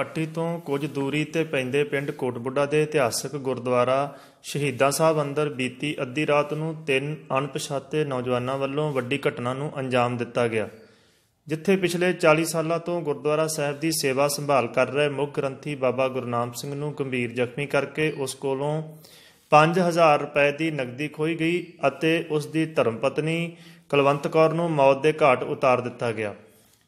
ਪੱਟੀ ਤੋਂ ਕੁਝ ਦੂਰੀ ਤੇ ਪੈਂਦੇ ਪਿੰਡ ਕੋਟਬੁੱਡਾ ਦੇ ਇਤਿਹਾਸਕ ਗੁਰਦੁਆਰਾ ਸ਼ਹੀਦਾਂ ਸਾਹਿਬ ਅੰਦਰ ਬੀਤੀ ਅੱਧੀ ਰਾਤ ਨੂੰ ਤਿੰਨ ਅਣਪਛਾਤੇ ਨੌਜਵਾਨਾਂ ਵੱਲੋਂ ਵੱਡੀ ਘਟਨਾ ਨੂੰ ਅੰਜਾਮ ਦਿੱਤਾ ਗਿਆ, ਜਿੱਥੇ ਪਿਛਲੇ 40 ਸਾਲਾਂ ਤੋਂ ਗੁਰਦੁਆਰਾ ਸਾਹਿਬ ਦੀ ਸੇਵਾ ਸੰਭਾਲ ਕਰ ਰਹੇ ਮੁੱਖ ਗ੍ਰੰਥੀ ਬਾਬਾ ਗੁਰਨਾਮ ਸਿੰਘ ਨੂੰ ਗੰਭੀਰ ਜ਼ਖਮੀ ਕਰਕੇ ਉਸ ਕੋਲੋਂ 5000 ਰੁਪਏ ਦੀ ਨਕਦੀ ਖੋਈ ਗਈ ਅਤੇ ਉਸ ਦੀ ਧਰਮ ਪਤਨੀ ਕੁਲਵੰਤ ਕੌਰ ਨੂੰ ਮੌਤ ਦੇ ਘਾਟ ਉਤਾਰ ਦਿੱਤਾ ਗਿਆ।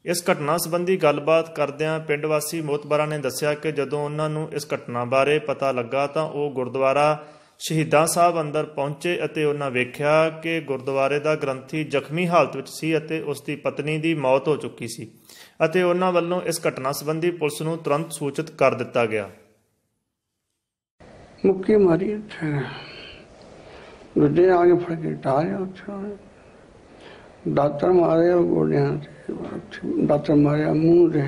ਇਸ ਘਟਨਾ ਸੰਬੰਧੀ ਗੱਲਬਾਤ ਕਰਦਿਆਂ ਪਿੰਡ ਵਾਸੀ ਮੋਤਬਰਾਂ ਨੇ ਦੱਸਿਆ ਕਿ ਜਦੋਂ ਉਹਨਾਂ ਨੂੰ ਇਸ ਘਟਨਾ ਬਾਰੇ ਪਤਾ ਲੱਗਾ ਤਾਂ ਉਹ ਗੁਰਦੁਆਰਾ ਸ਼ਹੀਦਾਂ ਸਾਹਿਬ ਅੰਦਰ ਪਹੁੰਚੇ ਅਤੇ ਉਹਨਾਂ ਵੇਖਿਆ ਕਿ ਗੁਰਦੁਆਰੇ ਦਾ ਗ੍ਰੰਥੀ ਜ਼ਖਮੀ ਹਾਲਤ ਵਿੱਚ ਸੀ ਅਤੇ ਉਸ ਦੀ ਪਤਨੀ ਦੀ ਮੌਤ ਹੋ ਚੁੱਕੀ ਸੀ ਅਤੇ ਉਹਨਾਂ ਵੱਲੋਂ ਇਸ ਘਟਨਾ ਸੰਬੰਧੀ ਪੁਲਿਸ ਨੂੰ ਤੁਰੰਤ ਸੂਚਿਤ ਕਰ ਦਿੱਤਾ ਗਿਆ। ਮੁੱਕੀ ਮਾਰੀ ਉੱਥੇ ਦੂਜੇ ਆ ਕੇ ਫੜ ਕੇ ਟਾਲਿਆ ਉੱਥੇ ਉਹਨੇ। ਦਾਤਰ ਮਾਰਿਆ ਗੋਡਿਆਂ ਤੇ ਉੱਥੇ ਦਾਤਰ ਮਾਰਿਆ ਮੂੰਹ ਤੇ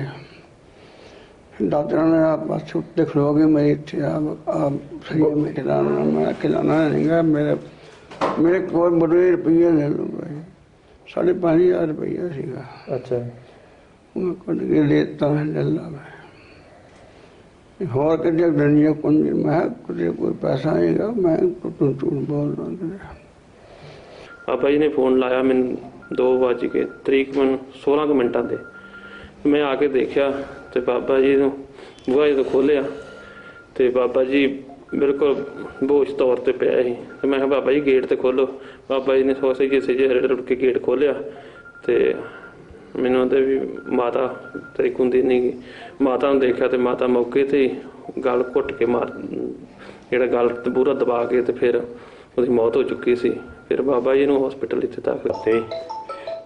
ਦਾਤਰ ਨੇ ਆ ਬਸ ਉੱਤੇ ਖਲੋ ਗਏ ਮੈਂ ਇੱਥੇ ਆ ਆ ਸਹੀ ਮੈਂ ਖਿਲਾਣਾ ਮੈਂ ਖਿਲਾਣਾ ਨਹੀਂਗਾ ਮੇਰੇ ਮੇਰੇ ਕੋਲ ਬੜੇ ਰੁਪਈਏ ਲੈ ਲਓ ਭਾਈ ਸਾਢੇ ਪੰਜ ਹਜ਼ਾਰ ਰੁਪਈਆ ਸੀਗਾ ਅੱਛਾ ਉਹ ਕੱਢ ਕੇ ਲੈਤਾ ਲੈ ਲਾ ਮੈਂ ਹੋਰ ਕਿਤੇ ਦੁਨੀਆ ਕੋਈ ਨਹੀਂ ਮੈਂ ਕਿਤੇ ਕੋਈ ਪੈਸਾ ਆਏਗਾ ਮੈਂ ਤੂੰ ਝੂਠ ਬੋਲਦਾ ਕਿਤੇ ਬਾਬਾ ਜੀ ਨੇ ਫੋਨ ਲਾਇਆ ਮੈਨੂੰ 2 ਵਜੇ ਕੇ ਤਰੀਕ ਮੈਨੂੰ 16 ਕੁ ਮਿੰਟਾਂ ਤੇ। ਮੈਂ ਆ ਕੇ ਦੇਖਿਆ ਤੇ ਬਾਬਾ ਜੀ ਨੂੰ ਬੁਆ ਤੋਂ ਖੋਲਿਆ ਤੇ ਬਾਬਾ ਜੀ ਬਿਲਕੁਲ ਬੋਸ਼ ਤੌਰ ਤੇ ਪਿਆ ਸੀ। ਤੇ ਮੈਂ ਕਿਹਾ, ਬਾਬਾ ਜੀ ਗੇਟ ਤੇ ਖੋਲੋ ਬਾਬਾ ਜੀ ਨੇ ਸੋਸੇ ਕਿਸੇ ਜਿਹੇ ਰੁੜ ਕੇ ਗੇਟ ਖੋਲਿਆ ਤੇ ਮੈਨੂੰ ਉਹਦੇ ਵੀ ਮਾਤਾ ਤੇਰੀ ਕੁੰਦੀ ਨਹੀਂ ਗਈ ਮਾਤਾ ਨੂੰ ਦੇਖਿਆ ਤੇ ਮਾਤਾ ਮੌਕੇ ਤੇ ਹੀ ਗਲ ਘੁੱਟ ਕੇ ਮਾਰ, ਜਿਹੜਾ ਗਲ ਪੂਰਾ ਦਬਾ ਕੇ ਤੇ ਫਿਰ ਉਹਦੀ ਮੌਤ ਹੋ ਚੁੱਕੀ ਸੀ। ਫਿਰ ਬਾਬਾ ਜੀ ਨੂੰ ਹਸਪੀਟਲ ਵਿੱਚ ਦਾਖਲ। ਤੇ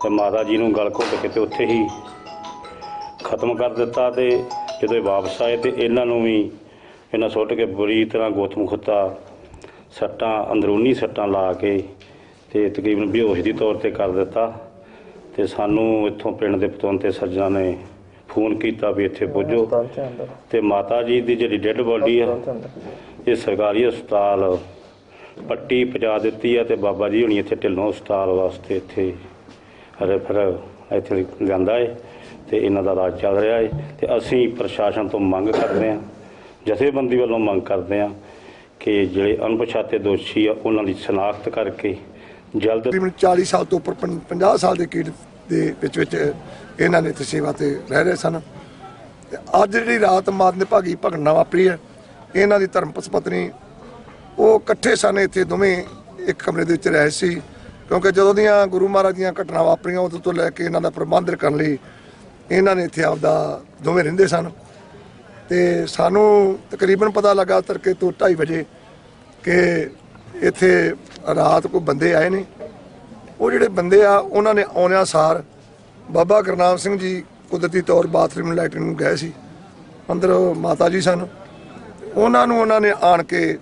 ਤੇ ਮਾਤਾ ਜੀ ਨੂੰ ਗਲ ਘੁੱਟ ਕੇ ਤੇ ਉੱਥੇ ਹੀ ਖਤਮ ਕਰ ਦਿੱਤਾ ਤੇ ਜਦੋਂ ਇਹ ਵਾਪਸ ਆਏ ਤੇ ਇਹਨਾਂ ਨੂੰ ਵੀ ਇਹਨਾਂ ਸੁੱਟ ਕੇ ਬੁਰੀ ਤਰ੍ਹਾਂ ਗੋਥਮ ਖੁੱਤਾ ਸੱਟਾਂ ਅੰਦਰੂਨੀ ਸੱਟਾਂ ਲਾ ਕੇ ਤੇ ਤਕਰੀਬਨ ਬੇਹੋਸ਼ ਦੀ ਤੌਰ ਤੇ ਕਰ ਦਿੱਤਾ ਤੇ ਸਾਨੂੰ ਇੱਥੋਂ ਪਿੰਡ ਦੇ ਪਤਵੰਤੇ ਸੱਜਣਾ ਨੇ ਫੋਨ ਕੀਤਾ ਵੀ ਇੱਥੇ ਪੁੱਜੋ। ਤੇ ਮਾਤਾ ਜੀ ਦੀ ਜਿਹੜੀ ਡੈੱਡ ਬੋਡੀ ਆ ਇਹ ਸਰਕਾਰੀ ਹਸਪਤਾਲ ਪੱਟੀ ਪਜਾ ਦਿੱਤੀ ਆ ਤੇ ਬਾਬਾ ਜੀ ਹੁਣੀ ਇੱਥੇ ਢਿੱਲੋਂ ਹਸਪਤਾਲ ਵਾਸਤੇ ਇੱਥੇ ਰੈਫਰ ਇੱਥੇ ਲਿਆਂਦਾ ਏ ਤੇ ਇਹਨਾਂ ਦਾ ਰਾਜ ਚੱਲ ਰਿਹਾ ਏ ਤੇ ਅਸੀਂ ਪ੍ਰਸ਼ਾਸਨ ਤੋਂ ਮੰਗ ਕਰਦੇ ਹਾਂ, ਜਥੇਬੰਦੀ ਵੱਲੋਂ ਮੰਗ ਕਰਦੇ ਹਾਂ ਕਿ ਜਿਹੜੇ ਅਣਪਛਾਤੇ ਦੋਸ਼ੀ ਆ ਉਹਨਾਂ ਦੀ ਸ਼ਨਾਖਤ ਕਰਕੇ ਜਲਦ ਤਕਰੀਬਨ 40 ਸਾਲ ਤੋਂ ਉੱਪਰ, ਪੰ- 50 ਸਾਲ ਦੇ ਕੀੜ ਦੇ ਵਿੱਚ ਵਿੱਚ ਇਹਨਾਂ ਨੇ ਇੱਥੇ ਸੇਵਾ ਤੇ ਰਹਿ ਰਹੇ ਸਨ। ਤੇ ਅੱਜ ਜਿਹੜੀ ਰਾਤ ਮਾਰਨ ਭਾਗੀ ਭਗਣਾ ਵਾਪਰੀ ਹੈ, ਇਹਨਾਂ ਦੀ ਧਰਮ ਪਤਨੀ ਉਹ ਇਕੱਠੇ ਸਨ ਇੱਥੇ, ਦੋਵੇਂ ਇੱਕ ਕਮਰੇ ਦੇ ਵਿੱਚ ਰਹੇ ਸੀ। ਕਿਉਂਕਿ ਜਦੋਂ ਦੀਆਂ ਗੁਰੂ ਮਹਾਰਾਜ ਦੀਆਂ ਘਟਨਾਵਾਂ ਵਾਪਰੀਆਂ, ਉਦੋਂ ਤੋਂ ਲੈ ਕੇ ਇਹਨਾਂ ਦਾ ਪ੍ਰਬੰਧ ਕਰਨ ਲਈ ਇਹਨਾਂ ਨੇ ਇੱਥੇ ਆਪਦਾ ਦੋਵੇਂ ਰਹਿੰਦੇ ਸਨ। ਤੇ ਸਾਨੂੰ ਤਕਰੀਬਨ ਪਤਾ ਲੱਗਾ ਤੜਕੇ ਤੋਂ 2:30 ਵਜੇ ਕਿ ਇੱਥੇ ਰਾਤ ਕੋਈ ਬੰਦੇ ਆਏ ਨੇ। ਉਹ ਜਿਹੜੇ ਬੰਦੇ ਆ, ਉਹਨਾਂ ਨੇ ਆਉਣਿਆ ਸਾਰ ਬਾਬਾ ਗੁਰਨਾਮ ਸਿੰਘ ਜੀ ਕੁਦਰਤੀ ਤੌਰ ਬਾਥਰੂਮ ਲੈਟਰਿਨ ਨੂੰ ਗਏ ਸੀ। ਅੰਦਰ ਮਾਤਾ ਜੀ ਸਨ। ਉਹਨਾਂ ਨੂੰ ਉਹਨਾਂ ਨੇ ਆਣ ਕੇ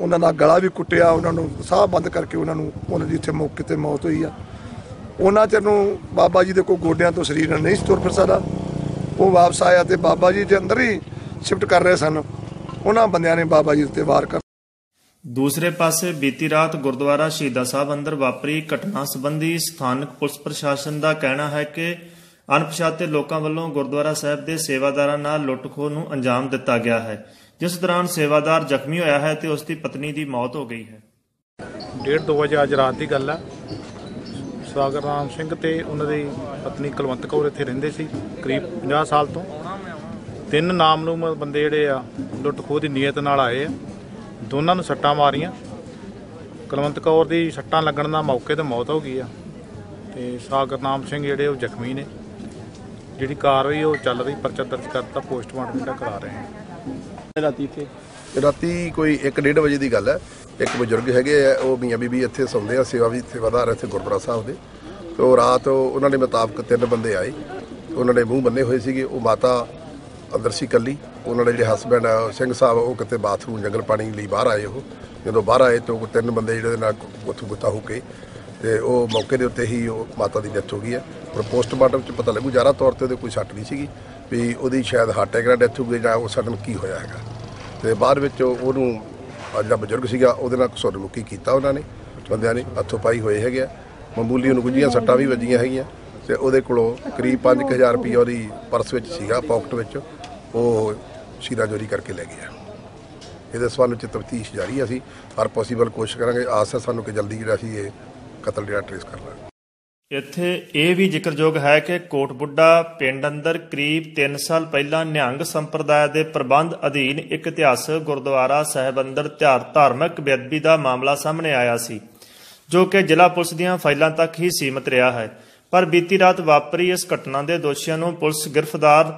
ਉਹਨਾਂ ਦਾ ਗਲਾ ਵੀ ਕੁੱਟਿਆ, ਉਹਨਾਂ ਨੂੰ ਸਾਹ ਬੰਦ ਕਰਕੇ ਉਹਨਾਂ ਨੂੰ ਉਹਨਾਂ ਦੀ ਇੱਥੇ ਮੌਕੇ ਤੇ ਮੌਤ ਹੋਈ ਆ। ਉਹਨਾਂ ਚਿਰ ਨੂੰ ਬਾਬਾ ਜੀ ਦੇ ਕੋਈ ਗੋਡਿਆਂ ਤੋਂ ਸਰੀਰ ਨਹੀਂ ਤੁਰ ਫਿਰ ਸਕਦਾ ਉਹ ਵਾਪਸ ਆਇਆ ਤੇ ਬਾਬਾ ਜੀ ਦੇ ਅੰਦਰ ਹੀ ਸ਼ਿਫਟ ਕਰ ਰਹੇ ਸਨ। ਉਹਨਾਂ ਬੰਦਿਆਂ ਨੇ ਬਾਬਾ ਜੀ ਉੱਤੇ ਵਾਰ ਕਰ ਦੂਸਰੇ ਪਾਸੇ ਬੀਤੀ ਰਾਤ ਗੁਰਦੁਆਰਾ ਸ਼ਹੀਦਾਂ ਸਾਹਿਬ ਅੰਦਰ ਵਾਪਰੀ ਘਟਨਾ ਸੰਬੰਧੀ ਸਥਾਨਕ ਪੁਲਿਸ ਪ੍ਰਸ਼ਾਸਨ ਦਾ ਕਹਿਣਾ ਹੈ ਕਿ ਅਣਪਛਾਤੇ ਲੋਕਾਂ ਵੱਲੋਂ ਗੁਰਦੁਆਰਾ ਸਾਹਿਬ ਦੇ ਸੇਵਾਦਾਰਾਂ ਨਾਲ ਲੁੱਟਖੋ ਨੂੰ ਅੰਜਾਮ ਦਿੱਤਾ ਗਿਆ ਹੈ। ਜਿਸ ਦੌਰਾਨ ਸੇਵਾਦਾਰ ਜ਼ਖਮੀ ਹੋਇਆ ਹੈ ਤੇ ਉਸ ਦੀ ਪਤਨੀ ਦੀ ਮੌਤ ਹੋ ਗਈ ਹੈ। ਡੇਢ ਦੋ ਵਜੇ ਅੱਜ ਰਾਤ ਦੀ ਗੱਲ ਆ ਸਾਗਰ ਰਾਮ ਸਿੰਘ ਤੇ ਉਹਨਾਂ ਦੀ ਪਤਨੀ ਕੁਲਵੰਤ ਕੌਰ ਇੱਥੇ ਰਹਿੰਦੇ ਸੀ, ਕਰੀਬ 50 ਸਾਲ ਤੋਂ। ਤਿੰਨ ਨਾਮ ਨੂੰ ਬੰਦੇ ਜਿਹੜੇ ਆ, ਲੁੱਟ ਖੋਹ ਦੀ ਨੀਅਤ ਨਾਲ ਆਏ ਆ। ਦੋਨਾਂ ਨੂੰ ਸੱਟਾਂ ਮਾਰੀਆਂ। ਕੁਲਵੰਤ ਕੌਰ ਦੀ ਸੱਟਾਂ ਲੱਗਣ ਦਾ ਮੌਕੇ ਤੇ ਮੌਤ ਹੋ ਗਈ ਆ। ਤੇ ਸਾਗਰਨਾਮ ਸਿੰਘ ਜਿਹੜੇ ਉਹ ਜ਼ਖਮੀ ਨੇ। ਜਿਹੜੀ ਕਾਰਵਾਈ ਉਹ ਚੱਲ ਰਹੀ, ਪਰਚਾ ਦਰਜ ਕਰਤਾ, ਪੋਸਟਮਾਰਟਮ ਦਾ ਕਰਾ ਰਹੇ ਹਾਂ ਰਾਤੀ ਰਾਤੀ ਕੋਈ 1:30 ਵਜੇ ਦੀ ਗੱਲ ਹੈ। ਇੱਕ ਬਜ਼ੁਰਗ ਹੈਗੇ ਆ, ਉਹ ਮੀਆਂ ਬੀਬੀ ਇੱਥੇ ਸੌਂਦੇ ਆ, ਸੇਵਾ ਵੀ ਸੇਵਾਦਾਰ ਇੱਥੇ ਗੁਰਦੁਆਰਾ ਸਾਹਿਬ ਦੇ। ਤੇ ਉਹ ਰਾਤ ਉਹਨਾਂ ਦੇ ਮੁਤਾਬਕ ਤਿੰਨ ਬੰਦੇ ਆਏ। ਉਹਨਾਂ ਦੇ ਮੂੰਹ ਬੰਨੇ ਹੋਏ ਸੀਗੇ, ਉਹ ਮਾਤਾ ਅੰਦਰ ਸੀ ਕੱਲੀ ਉਹਨਾਂ ਦੇ ਜਿਹੜੇ ਹਸਬੰਡ ਆ ਸਿੰਘ ਸਾਹਿਬ, ਉਹ ਕਿਤੇ ਬਾਥਰੂਮ, ਜੰਗਲ ਪਾਣੀ ਲਈ ਬਾਹਰ ਆਏ ਉਹ। ਜਦੋਂ ਬਾਹਰ ਆਏ ਤਾਂ ਉਹ ਤਿੰਨ ਬੰਦੇ ਜਿਹੜੇ ਨਾਲ ਗੁੱਥੂ ਗੁੱਤਾ ਹੋ ਕੇ ਤੇ ਉਹ ਮੌਕੇ ਦੇ ਉੱਤੇ ਹੀ ਉਹ ਮਾਤਾ ਦੀ ਡੈਥ ਹੋ ਗਈ ਹੈ। ਪਰ ਪੋਸਟਮਾਰਟਮ 'ਚ ਪਤਾ ਲੱਗੂ ਜ਼ਿਆਦਾ ਤੌਰ ਤੇ ਉਹਦੇ ਕੋਈ ਸੱਟ ਨਹੀਂ ਸੀਗੀ। ਵੀ ਉਹਦੀ ਸ਼ਾਇਦ ਹਾਰਟ ਅਟੈਕ ਨਾਲ ਡੈਥ ਹੋ ਗਈ ਜਾਂ ਉਹ ਸਡਨ ਕੀ ਹੋਇਆ ਹੈਗਾ। ਤੇ ਬਾਅਦ ਵਿੱਚ ਉਹਨੂੰ ਜਿਹੜਾ ਬਜ਼ੁਰਗ ਸੀਗਾ, ਉਹਦੇ ਨਾਲ ਸੁਰ ਕੀਤਾ ਉਹਨਾਂ ਨੇ, ਬੰਦਿਆਂ ਨੇ ਹੱਥੋਂ ਪਾਈ ਹੋਏ ਹੈਗੇ ਆ। ਮਾਮੂਲੀ ਉਹਨੂੰ ਗੁੱਝੀਆਂ ਸੱਟਾਂ ਵੀ ਵੱਜੀਆਂ ਹੈਗੀਆਂ। ਤੇ ਉਹਦੇ ਕੋਲੋਂ ਕਰੀਬ 5000 ਰੁਪਏ ਉਹਦੀ ਪਰਸ ਵਿੱਚ ਸੀਗਾ ਪਾਕਟ ਵਿੱਚ। ਉਹ ਸ਼ੀਰਾ ਚੋਰੀ ਕਰਕੇ ਲੈ ਗਿਆ। ਇਹਦੇ ਸਵਾਲ ਵਿੱਚ ਤਫਤੀਸ਼ ਜਾਰੀ ਹੈ ਅਸੀਂ। ਹਰ ਪੋਸੀਬਲ ਕੋਸ਼ਿਸ਼ ਕਰਾਂਗੇ, ਆਸ ਹੈ ਸਾਨੂੰ ਕਿ ਜਲਦੀ ਜਿਹੜਾ ਅਸੀਂ ਇਹ ਕਤਲ ਜਿਹੜਾ ਟ੍ਰੇਸ ਕਰ ਲਾਂਗੇ ਇੱਥੇ ਇਹ ਵੀ ਜ਼ਿਕਰਯੋਗ ਹੈ ਕਿ ਕੋਟ ਬੁੱਢਾ ਪਿੰਡ ਅੰਦਰ ਕਰੀਬ 3 ਸਾਲ ਪਹਿਲਾਂ ਨਿਹੰਗ ਸੰਪਰਦਾਇ ਦੇ ਪ੍ਰਬੰਧ ਅਧੀਨ ਇੱਕ ਇਤਿਹਾਸਕ ਗੁਰਦੁਆਰਾ ਸਾਹਿਬ ਅੰਦਰ ਧਾਰ ਧਾਰਮਿਕ ਬੇਅਦਬੀ ਦਾ ਮਾਮਲਾ ਸਾਹਮਣੇ ਆਇਆ ਸੀ, ਜੋ ਕਿ ਜ਼ਿਲ੍ਹਾ ਪੁਲਿਸ ਦੀਆਂ ਫਾਈਲਾਂ ਤੱਕ ਹੀ ਸੀਮਤ ਰਿਹਾ ਹੈ। ਪਰ ਬੀਤੀ ਰਾਤ ਵਾਪਰੀ ਇਸ ਘਟਨਾ ਦੇ ਦੋਸ਼ੀਆਂ ਨੂੰ ਪੁਲਿਸ ਗ੍ਰਿਫਤਾਰ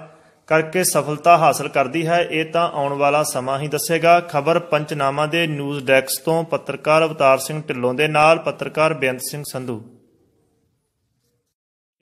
ਕਰਕੇ ਸਫਲਤਾ ਹਾਸਲ ਕਰਦੀ ਹੈ, ਇਹ ਤਾਂ ਆਉਣ ਵਾਲਾ ਸਮਾਂ ਹੀ ਦੱਸੇਗਾ। ਖਬਰ ਪੰਚਨਾਮਾ ਦੇ ਨਿਊਜ਼ ਡੈਸਕ ਤੋਂ ਪੱਤਰਕਾਰ ਅਵਤਾਰ ਸਿੰਘ ਢਿੱਲੋਂ ਦੇ ਨਾਲ ਪੱਤਰਕਾਰ ਬੇਅੰਤ ਸਿੰਘ ਸੰਧੂ।